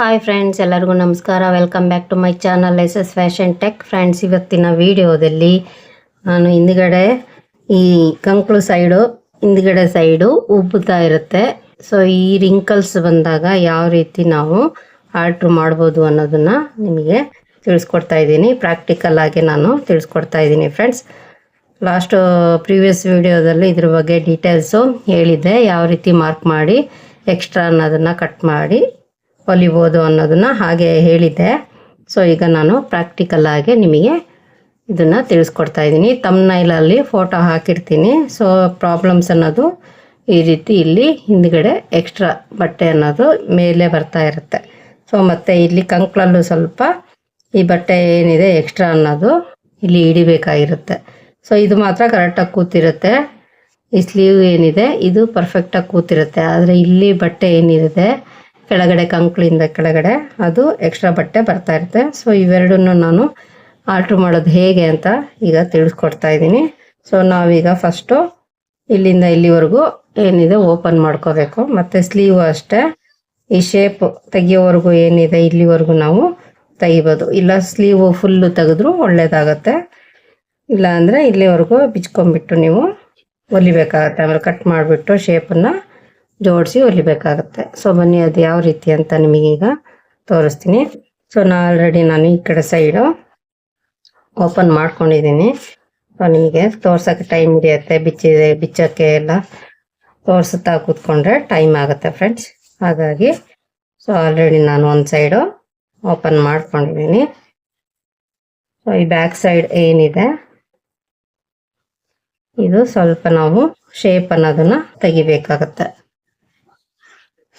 Hi friends ಎಲ್ಲರಿಗೂ ನಮಸ್ಕಾರ. Welcome back to my channel S S fashion tech friends ಇವತ್ತಿನ ವಿಡಿಯೋದಲ್ಲಿ ನಾನು ಹಿಂದ್ಗಡೆ ಈ ಕಂಕ್ಳು ಸೈಡು ಹಿಂದ್ಗಡೆ ಸೈಡು ಉಬ್ಬುತ್ತಾ ಇರುತ್ತೆ. ಸೊ ಈ ರಿಂಕಲ್ಸ್ ಬಂದಾಗ ಯಾವ ರೀತಿ ನಾವು ಆರ್ಡ್ರ್ ಮಾಡ್ಬೋದು ಅನ್ನೋದನ್ನು ನಿಮಗೆ ತಿಳಿಸ್ಕೊಡ್ತಾ ಇದ್ದೀನಿ. ಪ್ರಾಕ್ಟಿಕಲ್ ಆಗಿ ನಾನು ತಿಳಿಸ್ಕೊಡ್ತಾ ಇದ್ದೀನಿ ಫ್ರೆಂಡ್ಸ್ ಲಾಸ್ಟ್ ಪ್ರೀವಿಯಸ್ ವಿಡಿಯೋದಲ್ಲಿ ಇದ್ರ ಬಗ್ಗೆ ಡೀಟೇಲ್ಸು ಹೇಳಿದ್ದೆ. ಯಾವ ರೀತಿ ಮಾರ್ಕ್ ಮಾಡಿ ಎಕ್ಸ್ಟ್ರಾ ಅನ್ನೋದನ್ನು ಕಟ್ ಮಾಡಿ ಹೊಲಿಬೋದು ಅನ್ನೋದನ್ನು ಹಾಗೆ ಹೇಳಿದ್ದೆ. ಸೊ ಈಗ ನಾನು ಪ್ರಾಕ್ಟಿಕಲ್ ಆಗಿ ನಿಮಗೆ ಇದನ್ನು ತಿಳಿಸ್ಕೊಡ್ತಾ ಇದ್ದೀನಿ. ತಮ್ನೈಲಲ್ಲಿ ಫೋಟೋ ಹಾಕಿರ್ತೀನಿ. ಸೊ ಪ್ರಾಬ್ಲಮ್ಸ್ ಅನ್ನೋದು ಈ ರೀತಿ ಇಲ್ಲಿ ಹಿಂದ್ಗಡೆ ಎಕ್ಸ್ಟ್ರಾ ಬಟ್ಟೆ ಅನ್ನೋದು ಮೇಲೆ ಬರ್ತಾ ಇರುತ್ತೆ. ಸೊ ಮತ್ತು ಇಲ್ಲಿ ಕಂಕ್ಳಲ್ಲೂ ಸ್ವಲ್ಪ ಈ ಬಟ್ಟೆ ಏನಿದೆ ಎಕ್ಸ್ಟ್ರಾ ಅನ್ನೋದು ಇಲ್ಲಿ ಹಿಡಿಬೇಕಾಗಿರುತ್ತೆ. ಸೊ ಇದು ಮಾತ್ರ ಕರೆಕ್ಟಾಗಿ ಕೂತಿರುತ್ತೆ. ಈ ಸ್ಲೀವ್ ಏನಿದೆ, ಇದು ಪರ್ಫೆಕ್ಟಾಗಿ ಕೂತಿರುತ್ತೆ. ಆದರೆ ಇಲ್ಲಿ ಬಟ್ಟೆ ಏನಿದೆ ಕೆಳಗಡೆ ಕಂಕ್ಳಿಂದ ಕೆಳಗಡೆ ಅದು ಎಕ್ಸ್ಟ್ರಾ ಬಟ್ಟೆ ಬರ್ತಾ ಇರುತ್ತೆ. ಸೊ ಇವೆರಡನ್ನು ನಾನು ಆಲ್ಟ್ರ್ ಮಾಡೋದು ಹೇಗೆ ಅಂತ ಈಗ ತಿಳಿಸ್ಕೊಡ್ತಾ ಇದ್ದೀನಿ. ಸೊ ನಾವೀಗ ಫಸ್ಟು ಇಲ್ಲಿಂದ ಇಲ್ಲಿವರೆಗೂ ಏನಿದೆ ಓಪನ್ ಮಾಡ್ಕೋಬೇಕು. ಮತ್ತು ಸ್ಲೀವ್ ಅಷ್ಟೇ. ಈ ಶೇಪ್ ತೆಗಿಯೋವರೆಗೂ ಏನಿದೆ ಇಲ್ಲಿವರೆಗೂ ನಾವು ತೆಗಿಬೋದು. ಇಲ್ಲ ಸ್ಲೀವು ಫುಲ್ಲು ತೆಗೆದ್ರೂ ಒಳ್ಳೇದಾಗತ್ತೆ. ಇಲ್ಲ ಅಂದರೆ ಇಲ್ಲಿವರೆಗೂ ಬಿಚ್ಕೊಂಬಿಟ್ಟು ನೀವು ಹೊಲಿಬೇಕಾಗತ್ತೆ. ಆಮೇಲೆ ಕಟ್ ಮಾಡಿಬಿಟ್ಟು ಶೇಪನ್ನು ಜೋಡಿಸಿ ಹೊಲಿಬೇಕಾಗುತ್ತೆ ಸೊ ಬನ್ನಿ, ಅದು ಯಾವ ರೀತಿ ಅಂತ ನಿಮಗೀಗ ತೋರಿಸ್ತೀನಿ. ಸೊ ನಾ ಆಲ್ರೆಡಿ ನಾನು ಈ ಕಡೆ ಸೈಡು ಓಪನ್ ಮಾಡ್ಕೊಂಡಿದ್ದೀನಿ. ಸೊ ನಿಮಗೆ ತೋರ್ಸೋಕ್ಕೆ ಟೈಮ್ ಹಿಡಿಯುತ್ತೆ, ಬಿಚ್ಚಿದೆ ಬಿಚ್ಚೋಕ್ಕೆ ಎಲ್ಲ ತೋರಿಸುತ್ತಾ ಕೂತ್ಕೊಂಡ್ರೆ ಟೈಮ್ ಆಗುತ್ತೆ ಫ್ರೆಂಡ್ಸ್ ಹಾಗಾಗಿ ಸೊ ಆಲ್ರೆಡಿ ನಾನು ಒಂದು ಸೈಡು ಓಪನ್ ಮಾಡ್ಕೊಂಡಿದ್ದೀನಿ. ಸೊ ಈ ಬ್ಯಾಕ್ ಸೈಡ್ ಏನಿದೆ? ಇದು ಸ್ವಲ್ಪ ನಾವು ಶೇಪ್ ಅನ್ನೋದನ್ನ ತೆಗಿಬೇಕಾಗತ್ತೆ.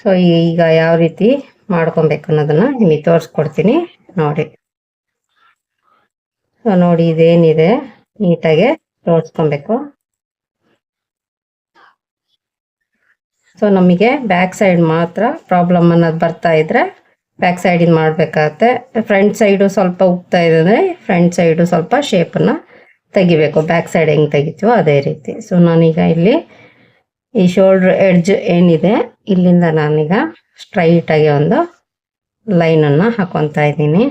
ಸೊ ಈಗ ಯಾವ ರೀತಿ ಮಾಡ್ಕೊಬೇಕು ಅನ್ನೋದನ್ನ ನಿಮಗೆ ತೋರಿಸ್ಕೊಡ್ತೀನಿ ನೋಡಿ. ಸೊ ನೋಡಿ ಇದೇನಿದೆ. ನೀಟಾಗೆ ತೋರಿಸ್ಕೊಬೇಕು. ಸೊ ನಮಗೆ ಬ್ಯಾಕ್ ಸೈಡ್ ಮಾತ್ರ ಪ್ರಾಬ್ಲಮ್ ಅನ್ನೋದು ಬರ್ತಾ ಇದ್ರೆ ಬ್ಯಾಕ್ ಸೈಡಿಂದ ಮಾಡಬೇಕಾಗತ್ತೆ. ಫ್ರಂಟ್ ಸೈಡು ಸ್ವಲ್ಪ ಉಗ್ತಾ ಇದೆ ಫ್ರಂಟ್ ಸೈಡು ಸ್ವಲ್ಪ ಶೇಪನ್ನು ತೆಗಿಬೇಕು. ಬ್ಯಾಕ್ ಸೈಡ್ ಹೆಂಗೆ ತೆಗಿತೀವೋ ಅದೇ ರೀತಿ. ಸೊ ನಾನೀಗ ಇಲ್ಲಿ ಈ ಶೋಲ್ಡ್ರ್ ಎಡ್ಜ್ ಏನಿದೆ, ಇಲ್ಲಿಂದ ನಾನೀಗ ಸ್ಟ್ರೈಟಾಗಿ ಒಂದು ಲೈನನ್ನು ಹಾಕೊತಾ ಇದ್ದೀನಿ.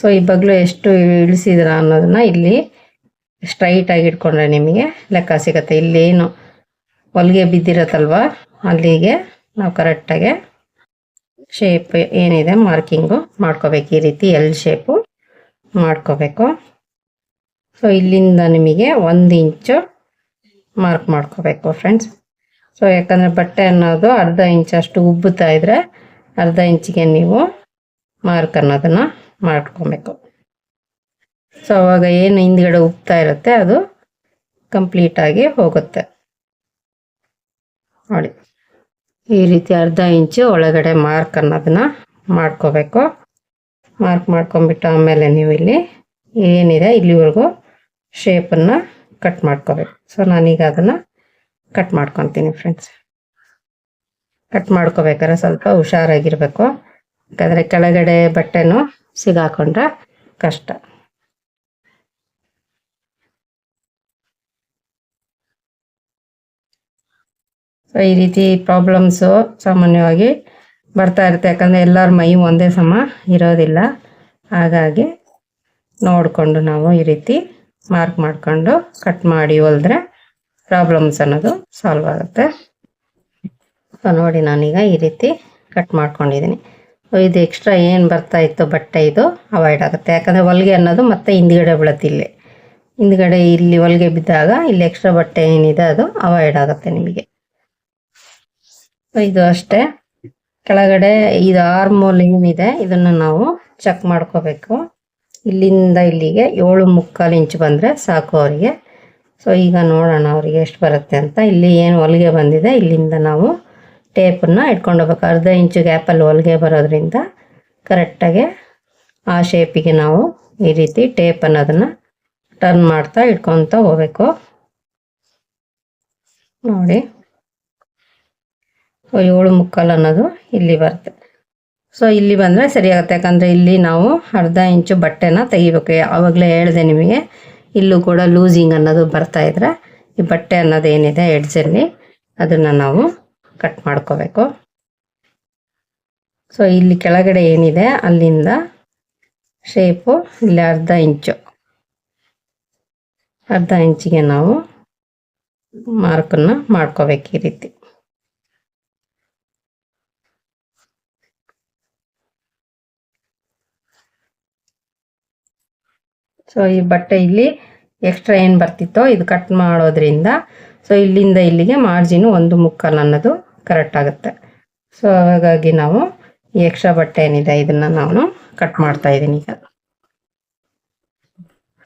ಸೊ ಈ ಬಗ್ಲು ಎಷ್ಟು ಇಳಿಸಿದ್ರ ಅನ್ನೋದನ್ನ ಇಲ್ಲಿ ಸ್ಟ್ರೈಟಾಗಿ ಇಟ್ಕೊಂಡ್ರೆ ನಿಮಗೆ ಲೆಕ್ಕ ಸಿಗತ್ತೆ. ಇಲ್ಲೇನು ಹೊಲಿಗೆ ಬಿದ್ದಿರತ್ತಲ್ವ, ಅಲ್ಲಿಗೆ ನಾವು ಕರೆಕ್ಟಾಗಿ ಶೇಪ್ ಏನಿದೆ ಮಾರ್ಕಿಂಗು ಮಾಡ್ಕೋಬೇಕು. ಈ ರೀತಿ ಎಲ್ ಶೇಪು ಮಾಡ್ಕೋಬೇಕು. ಸೊ ಇಲ್ಲಿಂದ ನಿಮಗೆ ಒಂದು ಇಂಚು ಮಾರ್ಕ್ ಮಾಡ್ಕೋಬೇಕು ಫ್ರೆಂಡ್ಸ್ ಸೊ ಯಾಕಂದರೆ ಬಟ್ಟೆ ಅನ್ನೋದು ಅರ್ಧ ಇಂಚಷ್ಟು ಉಬ್ಬುತ್ತಾ ಇದ್ರೆ ಅರ್ಧ ಇಂಚಿಗೆ ನೀವು ಮಾರ್ಕ್ ಅನ್ನೋದನ್ನು ಮಾಡ್ಕೊಬೇಕು. ಸೊ ಅವಾಗ ಏನು ಹಿಂದ್ಗಡೆ ಉಬ್ತಾ ಇರುತ್ತೆ ಅದು ಕಂಪ್ಲೀಟಾಗಿ ಹೋಗುತ್ತೆ. ನೋಡಿ, ಈ ರೀತಿ ಅರ್ಧ ಇಂಚು ಒಳಗಡೆ ಮಾರ್ಕ್ ಅನ್ನೋದನ್ನು ಮಾಡ್ಕೋಬೇಕು. ಮಾರ್ಕ್ ಮಾಡ್ಕೊಂಬಿಟ್ಟು ಆಮೇಲೆ ನೀವು ಇಲ್ಲಿ ಏನಿದೆ ಇಲ್ಲಿವರೆಗೂ ಶೇಪನ್ನು ಕಟ್ ಮಾಡ್ಕೋಬೇಕು. ಸೊ ನಾನೀಗ ಅದನ್ನು ಕಟ್ ಮಾಡ್ಕೊತೀನಿ ಫ್ರೆಂಡ್ಸ್ ಕಟ್ ಮಾಡ್ಕೋಬೇಕಾದ್ರೆ ಸ್ವಲ್ಪ ಹುಷಾರಾಗಿರ್ಬೇಕು. ಯಾಕಂದರೆ ಕೆಳಗಡೆ ಬಟ್ಟೆನೂ ಸಿಗಾಕೊಂಡ್ರೆ ಕಷ್ಟ. ಸೊ ಈ ರೀತಿ ಪ್ರಾಬ್ಲಮ್ಸು ಸಾಮಾನ್ಯವಾಗಿ ಬರ್ತಾ ಇರುತ್ತೆ. ಯಾಕಂದರೆ ಎಲ್ಲರ ಮೈ ಒಂದೇ ಸಮ ಇರೋದಿಲ್ಲ. ಹಾಗಾಗಿ ನೋಡಿಕೊಂಡು ನಾವು ಈ ರೀತಿ ಮಾರ್ಕ್ ಮಾಡ್ಕೊಂಡು ಕಟ್ ಮಾಡಿ ಹೊಲಿದ್ರೆ ಪ್ರಾಬ್ಲಮ್ಸ್ ಅನ್ನೋದು ಸಾಲ್ವ್ ಆಗುತ್ತೆ. ಸೊ ನೋಡಿ ನಾನೀಗ ಈ ರೀತಿ ಕಟ್ ಮಾಡ್ಕೊಂಡಿದ್ದೀನಿ. ಇದು ಎಕ್ಸ್ಟ್ರಾ ಏನು ಬರ್ತಾ ಇತ್ತು ಬಟ್ಟೆ ಇದು ಅವಾಯ್ಡ್ ಆಗುತ್ತೆ. ಯಾಕಂದರೆ ಹೊಲಿಗೆ ಅನ್ನೋದು ಮತ್ತೆ ಹಿಂದ್ಗಡೆ ಬೀಳುತ್ತೆ ಇಲ್ಲಿ. ಹಿಂದ್ಗಡೆ ಇಲ್ಲಿ ಹೊಲಿಗೆ ಬಿದ್ದಾಗ ಇಲ್ಲಿ ಎಕ್ಸ್ಟ್ರಾ ಬಟ್ಟೆ ಏನಿದೆ ಅದು ಅವಾಯ್ಡ್ ಆಗುತ್ತೆ ನಿಮಗೆ. ಇದು ಅಷ್ಟೇ. ಕೆಳಗಡೆ ಇದು ಆರ್ಮೋಲ್ ಏನಿದೆ, ಇದನ್ನು ನಾವು ಚೆಕ್ ಮಾಡ್ಕೋಬೇಕು. ಇಲ್ಲಿಂದ ಇಲ್ಲಿಗೆ ಏಳು ಮುಕ್ಕಾಲು ಇಂಚು ಬಂದರೆ ಸಾಕು ಅವರಿಗೆ. ಸೊ ಈಗ ನೋಡೋಣ ಅವರಿಗೆ ಎಷ್ಟು ಬರುತ್ತೆ ಅಂತ. ಇಲ್ಲಿ ಏನು ಹೊಲಿಗೆ ಬಂದಿದೆ, ಇಲ್ಲಿಂದ ನಾವು ಟೇಪನ್ನು ಇಟ್ಕೊಂಡು ಹೋಗ್ಬೇಕು. ಅರ್ಧ ಇಂಚು ಗ್ಯಾಪಲ್ಲಿ ಹೊಲಿಗೆ ಬರೋದ್ರಿಂದ ಕರೆಕ್ಟಾಗಿ ಆ ಶೇಪಿಗೆ ನಾವು ಈ ರೀತಿ ಟೇಪ್ ಅನ್ನೋದನ್ನು ಟರ್ನ್ ಮಾಡ್ತಾ ಇಟ್ಕೊತ ಹೋಗ್ಬೇಕು. ನೋಡಿ. ಏಳು ಮುಕ್ಕಾಲು ಅನ್ನೋದು ಇಲ್ಲಿ ಬರುತ್ತೆ. ಸೊ ಇಲ್ಲಿ ಬಂದರೆ ಸರಿಯಾಗುತ್ತೆ. ಯಾಕಂದರೆ ಇಲ್ಲಿ ನಾವು ಅರ್ಧ ಇಂಚು ಬಟ್ಟೆನ ತೆಗಿಬೇಕು. ಆವಾಗಲೇ ಹೇಳಿದೆ ನಿಮಗೆ, ಇಲ್ಲೂ ಕೂಡ ಲೂಸಿಂಗ್ ಅನ್ನೋದು ಬರ್ತಾ ಇದ್ರೆ ಈ ಬಟ್ಟೆ ಅನ್ನೋದು ಏನಿದೆ ಎಡ್ಜಲ್ಲಿ ಅದನ್ನು ನಾವು ಕಟ್ ಮಾಡ್ಕೋಬೇಕು. ಸೊ ಇಲ್ಲಿ ಕೆಳಗಡೆ ಏನಿದೆ, ಅಲ್ಲಿಂದ ಶೇಪು ಇಲ್ಲಿ ಅರ್ಧ ಇಂಚು. ಅರ್ಧ ಇಂಚಿಗೆ ನಾವು ಮಾರ್ಕನ್ನು ಮಾಡ್ಕೋಬೇಕು ಈ ರೀತಿ. ಸೊ ಈ ಬಟ್ಟೆ ಇಲ್ಲಿ ಎಕ್ಸ್ಟ್ರಾ ಏನು ಬರ್ತಿತ್ತೋ ಇದು ಕಟ್ ಮಾಡೋದ್ರಿಂದ ಸೊ ಇಲ್ಲಿಂದ ಇಲ್ಲಿಗೆ ಮಾರ್ಜಿನು ಒಂದು ಮುಕ್ಕಾಲು ಅನ್ನೋದು ಕರೆಕ್ಟ್ ಆಗುತ್ತೆ. ಸೊ ಹಾಗಾಗಿ ನಾವು ಈ ಎಕ್ಸ್ಟ್ರಾ ಬಟ್ಟೆ ಏನಿದೆ, ಇದನ್ನ ನಾನು ಕಟ್ ಮಾಡ್ತಾ ಇದ್ದೀನಿ ಈಗ.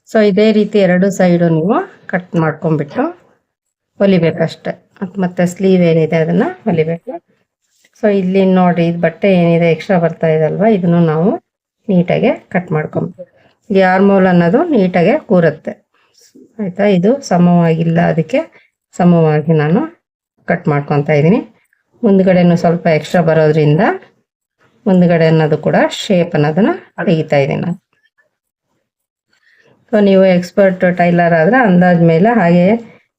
ಸೊ ಇದೇ ರೀತಿ ಎರಡು ಸೈಡು ನೀವು ಕಟ್ ಮಾಡ್ಕೊಂಡ್ಬಿಟ್ಟು ಹೊಲಿಬೇಕಷ್ಟೆ ಮತ್ತು ಸ್ಲೀವ್ ಏನಿದೆ ಅದನ್ನ ಹೊಲಿಬೇಕು. ಸೊ ಇಲ್ಲಿ ನೋಡಿ ಇದು ಬಟ್ಟೆ ಏನಿದೆ ಎಕ್ಸ್ಟ್ರಾ ಬರ್ತಾ ಇದೆ ಅಲ್ವಾ, ಇದನ್ನು ನಾವು ನೀಟಾಗೆ ಕಟ್ ಮಾಡ್ಕೊಬೇಕು ಈ ಆರ್ಮೋಲ್ ಅನ್ನೋದು ನೀಟಾಗೆ ಕೂರುತ್ತೆ. ಆಯಿತಾ? ಇದು ಸಮವಾಗಿಲ್ಲ. ಅದಕ್ಕೆ ಸಮವಾಗಿ ನಾನು ಕಟ್ ಮಾಡ್ಕೊತಾ ಇದ್ದೀನಿ. ಮುಂದ್ಗಡೆನೂ ಸ್ವಲ್ಪ ಎಕ್ಸ್ಟ್ರಾ ಬರೋದ್ರಿಂದ ಮುಂದ್ಗಡೆ ಅನ್ನೋದು ಕೂಡ ಶೇಪ್ ಅನ್ನೋದನ್ನ ತೆಗಿತಾ ಇದ್ದೀನಿ ನಾನು. ಸೊ ನೀವು ಎಕ್ಸ್ಪರ್ಟ್ ಟೈಲರ್ ಆದ್ರೆ ಅಂದಾಜ್ ಮೇಲೆ ಹಾಗೆ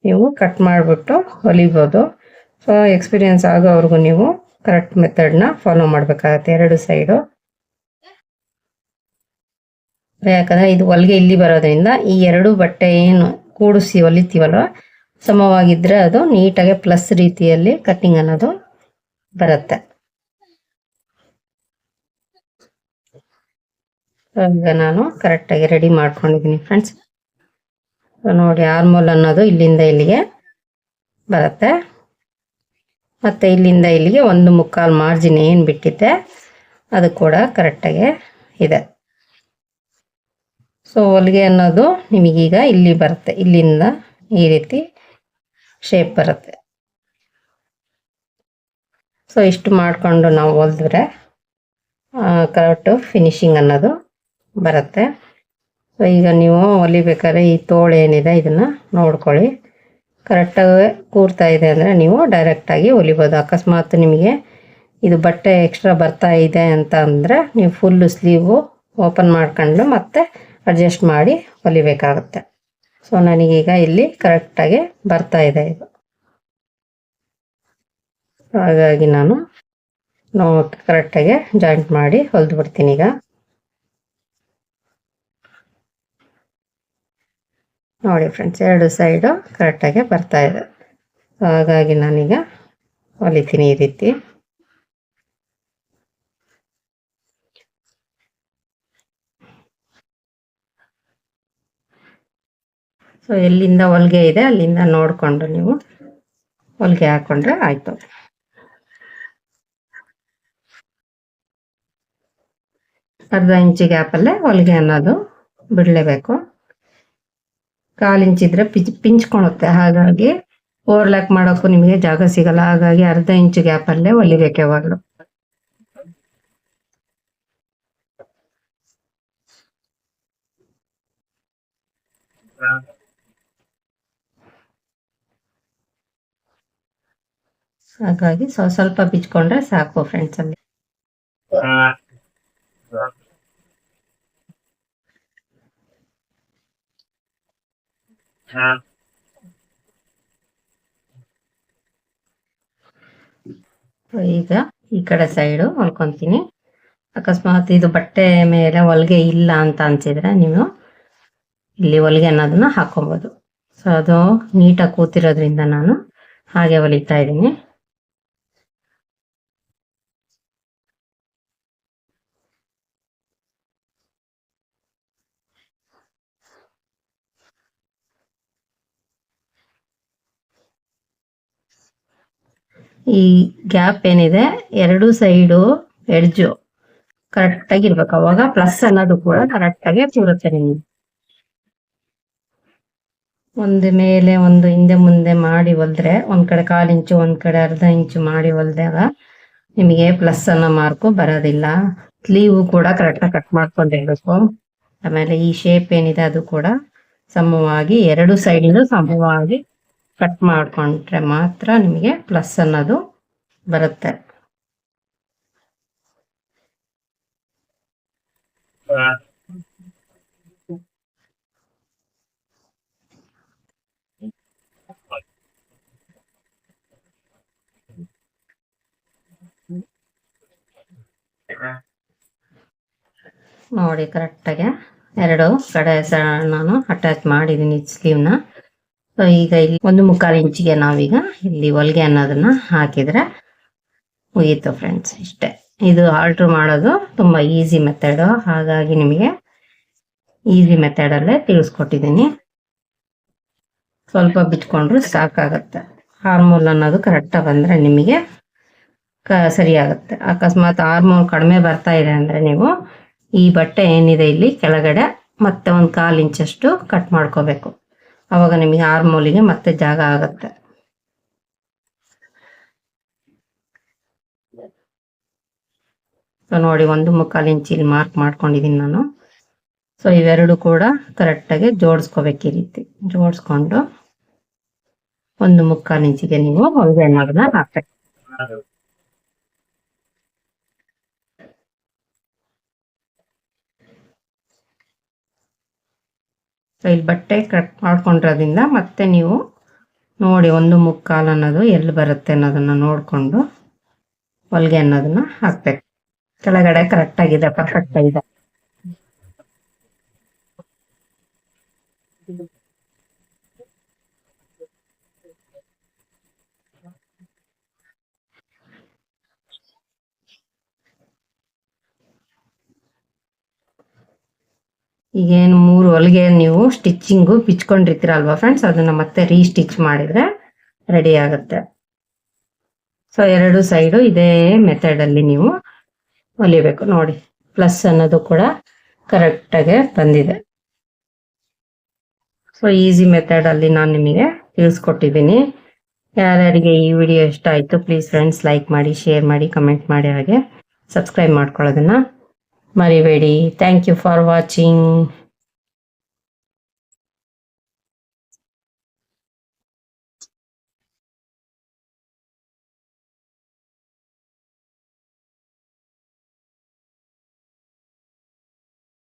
ನೀವು ಕಟ್ ಮಾಡಿಬಿಟ್ಟು ಹೊಲಿಬೋದು. ಸೊ ಎಕ್ಸ್ಪೀರಿಯನ್ಸ್ ಆಗೋವ್ರಿಗೂ ನೀವು ಕರೆಕ್ಟ್ ಮೆಥಡ್ನ ಫಾಲೋ ಮಾಡಬೇಕಾಗತ್ತೆ. ಎರಡು ಸೈಡು ಯಾಕಂದ್ರೆ ಇದು ಹೊಲಿಗೆ ಇಲ್ಲಿ ಬರೋದ್ರಿಂದ ಈ ಎರಡು ಬಟ್ಟೆ ಏನು ಕೂಡಿಸಿ ಹೊಲಿತೀವಲ್ವ ಸಮವಾಗಿದ್ದರೆ ಅದು ನೀಟಾಗಿ ಪ್ಲಸ್ ರೀತಿಯಲ್ಲಿ ಕಟ್ಟಿಂಗ್ ಅನ್ನೋದು ಬರುತ್ತೆ. ಈಗ ನಾನು ಕರೆಕ್ಟಾಗಿ ರೆಡಿ ಮಾಡ್ಕೊಂಡಿದ್ದೀನಿ ಫ್ರೆಂಡ್ಸ್ ನೋಡಿ ಆರ್ಮೋಲ್ ಅನ್ನೋದು ಇಲ್ಲಿಂದ ಇಲ್ಲಿಗೆ ಬರುತ್ತೆ. ಮತ್ತೆ ಇಲ್ಲಿಂದ ಇಲ್ಲಿಗೆ ಒಂದು ಮುಕ್ಕಾಲು ಮಾರ್ಜಿನ್ ಏನು ಬಿಟ್ಟಿದ್ದೆ, ಅದು ಕೂಡ ಕರೆಕ್ಟಾಗಿ ಇದೆ. ಸೊ ಹೊಲಿಗೆ ಅನ್ನೋದು ನಿಮಗೀಗ ಇಲ್ಲಿ ಬರುತ್ತೆ. ಇಲ್ಲಿಂದ ಈ ರೀತಿ ಶೇಪ್ ಬರುತ್ತೆ. ಸೊ ಇಷ್ಟು ಮಾಡಿಕೊಂಡು ನಾವು ಹೊಲಿದ್ರೆ ಕರೆಕ್ಟು ಫಿನಿಶಿಂಗ್ ಅನ್ನೋದು ಬರುತ್ತೆ. ಸೊ ಈಗ ನೀವು ಹೊಲಿಬೇಕಾದ್ರೆ ಈ ತೋಳು ಏನಿದೆ, ಇದನ್ನು ನೋಡ್ಕೊಳ್ಳಿ. ಕರೆಕ್ಟಾಗಿ ಕೂರ್ತಾ ಇದೆ ಅಂದರೆ ನೀವು ಡೈರೆಕ್ಟಾಗಿ ಹೊಲಿಬೋದು. ಅಕಸ್ಮಾತ್ ನಿಮಗೆ ಇದು ಬಟ್ಟೆ ಎಕ್ಸ್ಟ್ರಾ ಬರ್ತಾ ಇದೆ ಅಂತ ಅಂದರೆ ನೀವು ಫುಲ್ಲು ಸ್ಲೀವು ಓಪನ್ ಮಾಡ್ಕೊಂಡು ಮತ್ತೆ ಅಡ್ಜಸ್ಟ್ ಮಾಡಿ ಹೊಲಿಬೇಕಾಗುತ್ತೆ. ಸೊ ನನಗೀಗ ಇಲ್ಲಿ ಕರೆಕ್ಟಾಗಿ ಬರ್ತಾ ಇದೆ ಇದು. ಹಾಗಾಗಿ ನಾನು ಕರೆಕ್ಟಾಗಿ ಜಾಯಿಂಟ್ ಮಾಡಿ ಹೊಲಿದು ಬಿಡ್ತೀನಿ ಈಗ. ನೋಡಿ ಫ್ರೆಂಡ್ಸ್ ಎರಡು ಸೈಡು ಕರೆಕ್ಟಾಗಿ ಬರ್ತಾ ಇದೆ. ಹಾಗಾಗಿ ನಾನೀಗ ಹೊಲಿತೀನಿ ಈ ರೀತಿ. ಸೊ ಎಲ್ಲಿಂದ ಹೊಲಿಗೆ ಇದೆ, ಅಲ್ಲಿಂದ ನೋಡಿಕೊಂಡು ನೀವು. ಹೊಲಿಗೆ ಹಾಕೊಂಡ್ರೆ ಆಯ್ತು. ಅರ್ಧ ಇಂಚು ಗ್ಯಾಪಲ್ಲೇ ಹೊಲಿಗೆ ಅನ್ನೋದು ಬಿಡಲೇಬೇಕು. ಕಾಲು ಇಂಚಿದ್ರೆ ಪಿಚ್, ಪಿಂಚ್ಕೊಳುತ್ತೆ. ಹಾಗಾಗಿ ಓವರ್ಲ್ಯಾಕ್ ಮಾಡೋಕ್ಕೂ ನಿಮಗೆ ಜಾಗ ಸಿಗಲ್ಲ. ಹಾಗಾಗಿ ಅರ್ಧ ಇಂಚು ಗ್ಯಾಪಲ್ಲೇ ಹೊಲಿಬೇಕು ಯಾವಾಗಲೂ. ಹಾಗಾಗಿ ಸ್ವ ಸ್ವಲ್ಪ ಬಿಚ್ಕೊಂಡ್ರೆ ಸಾಕು ಫ್ರೆಂಡ್ಸ್ ಅಲ್ಲಿ. ಈಗ ಈ ಕಡೆ ಸೈಡು ಹೊಲ್ಕೊಂತೀನಿ. ಅಕಸ್ಮಾತ್ ಇದು ಬಟ್ಟೆ ಮೇಲೆ ಹೊಲಿಗೆ ಇಲ್ಲ ಅಂತ ಅನ್ಸಿದ್ರೆ ನೀವು ಇಲ್ಲಿ ಹೊಲಿಗೆ ಅನ್ನೋದನ್ನ ಹಾಕೊಬೋದು ಸೊ ಅದು ನೀಟಾಗಿ ಕೂತಿರೋದ್ರಿಂದ ನಾನು ಹಾಗೆ ಹೊಲಿತಾ ಇದ್ದೀನಿ. ಈ ಗ್ಯಾಪ್ ಏನಿದೆ, ಎರಡು ಸೈಡು ಎಡ್ಜು ಕರೆಕ್ಟ್ ಆಗಿ ಇರ್ಬೇಕು. ಅವಾಗ ಪ್ಲಸ್ ಅನ್ನೋದು ಕೂಡ ಕರೆಕ್ಟ್ ಆಗಿ ಕೂರುತ್ತೆ ನಿಮ್ಗೆ. ಒಂದು ಮೇಲೆ, ಒಂದು ಹಿಂದೆ ಮುಂದೆ ಮಾಡಿ ಹೊಲ್ದ್ರೆ, ಒಂದ್ ಕಡೆ ಕಾಲು ಇಂಚು, ಒಂದ್ ಕಡೆ ಅರ್ಧ ಇಂಚು ಮಾಡಿ ಹೊಲ್ದಾಗ ನಿಮಗೆ ಪ್ಲಸ್ ಅನ್ನೋ ಮಾರ್ಕು ಬರೋದಿಲ್ಲ. ಸ್ಲೀವ್ ಕೂಡ ಕರೆಕ್ಟ್ ಆಗಿ ಕಟ್ ಮಾಡ್ಕೊಂಡಿರ್ಬೇಕು. ಆಮೇಲೆ ಈ ಶೇಪ್ ಏನಿದೆ ಅದು ಕೂಡ ಸಮವಾಗಿ ಎರಡು ಸೈಡ್ ಸಮವಾಗಿ ಕಟ್ ಮಾಡಿಕೊಂಡ್ರೆ ಮಾತ್ರ ನಿಮಗೆ ಪ್ಲಸ್ ಅನ್ನೋದು ಬರುತ್ತೆ. ನೋಡಿ ಕರೆಕ್ಟಾಗಿ ಎರಡು ಕಡೆ ನಾನು ಅಟ್ಯಾಚ್ ಮಾಡಿದ್ದೀನಿ ಸ್ಲೀವ್ನ ಈಗ ಇಲ್ಲಿ ಒಂದು ಮುಕ್ಕಾಲು ಇಂಚಿಗೆ ನಾವೀಗ ಇಲ್ಲಿ ಹೊಲಿಗೆ ಅನ್ನೋದನ್ನ ಹಾಕಿದ್ರೆ ಮುಗೀತು ಫ್ರೆಂಡ್ಸ್ ಇಷ್ಟೇ. ಇದು ಆಲ್ಟ್ರ್ ಮಾಡೋದು ತುಂಬ ಈಸಿ ಮೆಥಡು ಹಾಗಾಗಿ ನಿಮಗೆ ಈಸಿ ಮೆಥಡಲ್ಲೇ ತಿಳಿಸ್ಕೊಟ್ಟಿದ್ದೀನಿ. ಸ್ವಲ್ಪ ಬಿಟ್ಕೊಂಡ್ರು ಸಾಕಾಗತ್ತೆ. ಹಾರ್ಮೋಲ್ ಅನ್ನೋದು ಕರೆಕ್ಟಾಗಿ ಬಂದರೆ ನಿಮಗೆ ಕ, ಸರಿಯಾಗುತ್ತೆ. ಅಕಸ್ಮಾತ್ ಹಾರ್ಮೋಲ್ ಕಡಿಮೆ ಬರ್ತಾ ಇದೆ ಅಂದರೆ ನೀವು ಈ ಬಟ್ಟೆ ಏನಿದೆ ಇಲ್ಲಿ ಕೆಳಗಡೆ ಮತ್ತೆ ಒಂದು ಕಾಲು ಇಂಚಷ್ಟು ಕಟ್ ಮಾಡ್ಕೋಬೇಕು. ಅವಾಗ ನಿಮಗೆ ಆರ್ಮೋಲಿಗೆ ಮತ್ತೆ ಜಾಗ ಆಗುತ್ತೆ. ಸೊ ನೋಡಿ ಒಂದು ಮುಕ್ಕಾಲು ಇಂಚ್ ಇಲ್ಲಿ ಮಾರ್ಕ್ ಮಾಡ್ಕೊಂಡಿದ್ದೀನಿ ನಾನು. ಸೊ ಇವೆರಡು ಕೂಡ ಕರೆಕ್ಟಾಗಿ ಜೋಡಿಸ್ಕೋಬೇಕು ಈ ರೀತಿ. ಜೋಡಿಸ್ಕೊಂಡು ಒಂದು ಮುಕ್ಕಾಲು ಇಂಚಿಗೆ ನೀವು ಅನ್ನೋದನ್ನ ಹಾಕ್ಬೇಕು ಇಲ್ಲಿ ಬಟ್ಟೆ ಕಟ್ ಮಾಡ್ಕೊಂಡಿರೋದ್ರಿಂದ ಮತ್ತೆ ನೀವು ನೋಡಿ ಒಂದು ಮುಕ್ಕಾಲು ಅನ್ನೋದು ಎಲ್ಲಿ ಬರುತ್ತೆ ಅನ್ನೋದನ್ನ ನೋಡಿಕೊಂಡು ಹೊಲಿಗೆ ಅನ್ನೋದನ್ನ ಹಾಕ್ಬೇಕು. ಕೆಳಗಡೆ ಕರೆಕ್ಟ್ ಆಗಿದೆ. ಈಗೇನು ಮೂರು ಹೊಲಿಗೆ ನೀವು ಸ್ಟಿಚ್ಚಿಂಗು ಬಿಚ್ಕೊಂಡಿರ್ತೀರಲ್ವಾ ಫ್ರೆಂಡ್ಸ್ ಅದನ್ನ ಮತ್ತೆ ರೀಸ್ಟಿಚ್ ಮಾಡಿದ್ರೆ ರೆಡಿ ಆಗುತ್ತೆ. ಸೊ ಎರಡು ಸೈಡು ಇದೇ ಮೆಥಡ್ ಅಲ್ಲಿ ನೀವು ಹೊಲಿಬೇಕು. ನೋಡಿ ಪ್ಲಸ್ ಅನ್ನೋದು ಕೂಡ ಕರೆಕ್ಟಾಗಿ ಬಂದಿದೆ. ಸೊ ಈಸಿ ಮೆಥಡ್ ಅಲ್ಲಿ ನಾನು ನಿಮಗೆ ತಿಳಿಸ್ಕೊಟ್ಟಿದ್ದೀನಿ. ಯಾರ್ಯಾರಿಗೆ ಈ ವಿಡಿಯೋ ಇಷ್ಟ ಆಯಿತು ಪ್ಲೀಸ್ ಫ್ರೆಂಡ್ಸ್ ಲೈಕ್ ಮಾಡಿ ಶೇರ್ ಮಾಡಿ ಕಮೆಂಟ್ ಮಾಡಿ, ಹಾಗೆ ಸಬ್ಸ್ಕ್ರೈಬ್ ಮಾಡ್ಕೊಳ್ಳೋದನ್ನ మరి వేడి. Thank you for watching